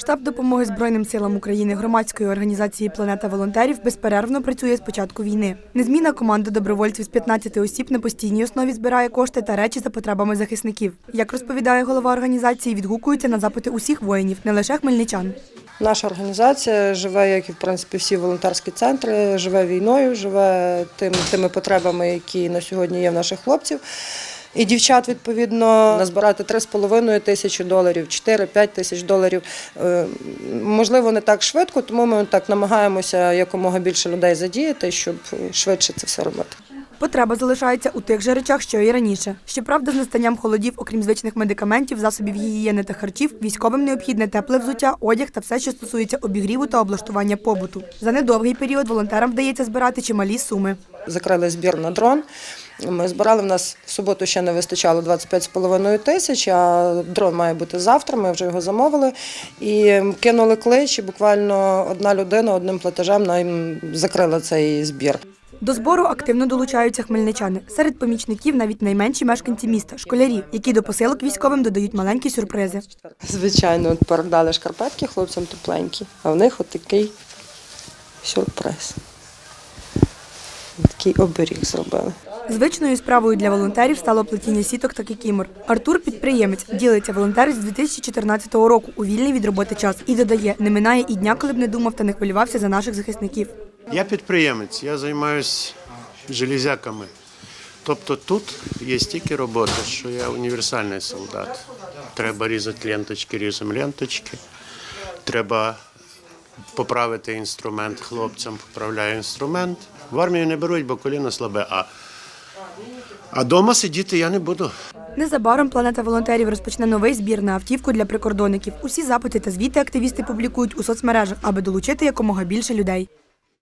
Штаб допомоги Збройним силам України громадської організації Планета волонтерів безперервно працює з початку війни. Незмінна команда добровольців з 15 осіб на постійній основі збирає кошти та речі за потребами захисників. Як розповідає голова організації, відгукуються на запити усіх воїнів, не лише хмельничан. Наша організація живе, як і в принципі всі волонтерські центри, живе війною, живе тим, тими потребами, які на сьогодні є в наших хлопців. І дівчат, відповідно, назбирати 3,5 тисячі доларів, 4-5 тисяч доларів. е, Можливо, не так швидко, тому ми так намагаємося якомога більше людей задіяти, щоб швидше це все робити. Потреба залишається у тих же речах, що і раніше. Щоправда, з настанням холодів, окрім звичних медикаментів, засобів гігієни та харчів, військовим необхідне тепле взуття, одяг та все, що стосується обігріву та облаштування побуту. За недовгий період волонтерам вдається збирати чималі суми. Закрили збір на дрон. Ми збирали в нас в суботу ще не вистачало 25,5 тисяч, а дрон має бути завтра. Ми вже його замовили і кинули клич. І буквально одна людина одним платежем нам закрила цей збір. До збору активно долучаються хмельничани. Серед помічників навіть найменші мешканці міста, школярі, які до посилок військовим додають маленькі сюрпризи. Звичайно, от передали шкарпетки хлопцям тепленькі, а в них от такий сюрприз. Такий оберіг зробили. Звичною справою для волонтерів стало плетіння сіток та кікімор. Артур підприємець ділиться волонтер з 2014 року у вільний від роботи час і додає, не минає і дня, коли б не думав та не хвилювався за наших захисників. Я підприємець, я займаюся железяками. Тобто тут є стільки роботи, що я універсальний солдат. Треба різати ленточки, різемо ленточки. Треба поправити інструмент хлопцям, поправляю інструмент. В армію не беруть, бо коліно слабе. А, а дома сидіти я не буду. Незабаром планета волонтерів розпочне новий збір на автівку для прикордонників. Усі запити та звіти активісти публікують у соцмережах, аби долучити якомога більше людей.